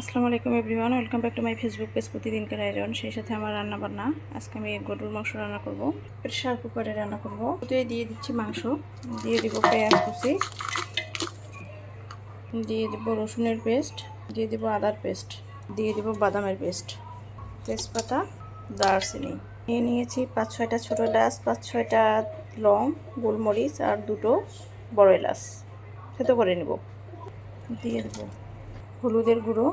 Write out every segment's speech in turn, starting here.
আসসালামু আলাইকুম everyone, welcome back to my Facebook page প্রতিদিনকার আয়োজন। সেই সাথে আমার রান্না বান্না আজকে আমি গরুর মাংস রান্না করব প্রেশার কুকারে রান্না করব। দিয়ে দিয়ে দিচ্ছি মাংস, দিয়ে দিব পেঁয়াজ কুচি, দিয়ে দিব রসুনের পেস্ট, দিয়ে দিব আদার পেস্ট, দিয়ে দিব বাদামের পেস্ট, তেজপাতা, দারচিনি। নিয়ে নিয়েছি পাঁচ ছয়টা ছোটো এলাচ, পাঁচ ছয়টা লং, গোলমরিচ আর দুটো বড় এলাচ। সেতো করে নেব। দিয়ে দেবো হলুদের গুঁড়ো,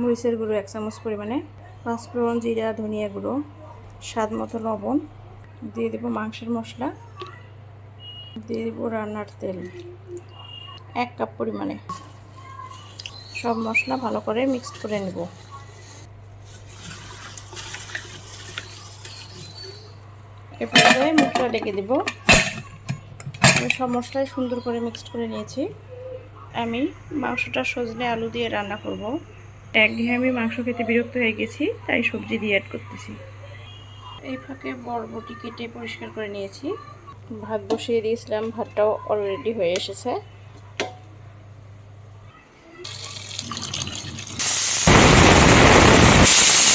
মরিচের গুঁড়ো এক চামচ পরিমাণে, পাঁচফোড়ন জিরা, ধনিয়া গুঁড়ো, স্বাদ মতো লবণ, দিয়ে দেবো মাংসের মশলা, দিয়ে দেবো রান্নার তেল, এক কাপ পরিমাণে। সব মশলা ভালো করে মিক্সড করে নেব। এরপরে মুখটা ডেকে দেব। সব মশলাই সুন্দর করে মিক্সড করে নিয়েছি। আমি মাংসটা সজনে আলু দিয়ে রান্না করব। একঘেয়ে আমি মাংস খেতে বিরক্ত হয়ে গেছি তাই সবজি দিয়ে অ্যাড করতেছি। এই ফাঁকে বরবটি কেটে পরিষ্কার করে নিয়েছি। ভাত বসিয়ে দিয়েছিলাম ভাতটাও অলরেডি হয়ে এসেছে।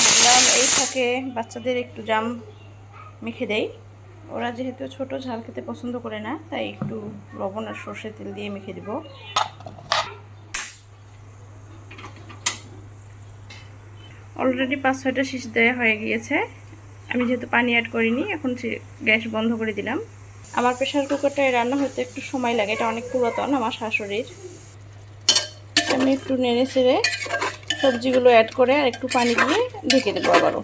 ভাবলাম এই ফাঁকে বাচ্চাদের একটু জাম মেখে দেই। ওরা যেহেতু ছোট ঝাল খেতে পছন্দ করে না তাই একটু লবণ আর সর্ষের তেল দিয়ে মেখে দিব। অলরেডি পাঁচ, ছয়টা শীষ দেওয়া হয়ে গিয়েছে। আমি যেহেতু পানি অ্যাড করিনি, এখন গ্যাস বন্ধ করে দিলাম। আমার প্রেশার কুকারটায় রান্না হতে একটু সময় লাগে, এটা অনেক পুরাতন আমার শাশুড়ির। আমি একটু নেড়ে চেড়ে সবজিগুলো অ্যাড করে আর একটু পানি দিয়ে ঢেকে দেবো আবারও।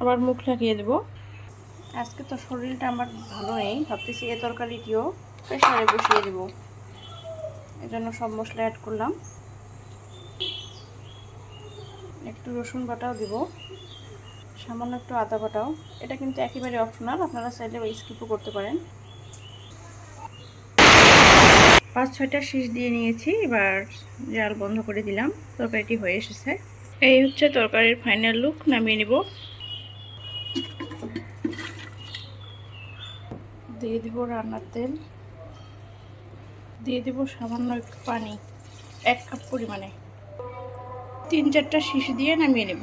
আবার মুখ লাগিয়ে দেবো। আজকে তো শরীরটা আমার ভালো নেই, ভাবতেছি এ তরকারিটিও প্রেশারে বসিয়ে দেবো। এজন্য সব মশলা অ্যাড করলাম। একটু রসুন বাটাও দিব। সামান্য একটু আদা বাটাও। এটা কিন্তু একেবারে অপশনাল আপনারা চাইলে স্কিপও করতে পারেন। পাঁচ ছয়টা শীষ দিয়ে নিয়েছি, এবার জাল বন্ধ করে দিলাম। তরকারিটি হয়ে এসেছে। এই হচ্ছে তরকারির ফাইনাল লুক নামিয়ে নিব। দিয়ে দেবো রান্নার তেল। দিয়ে দেবো সামান্য একটু পানি, এক কাপ পরিমাণে। তিন চারটা শিশি দিয়ে নামিয়ে নেব।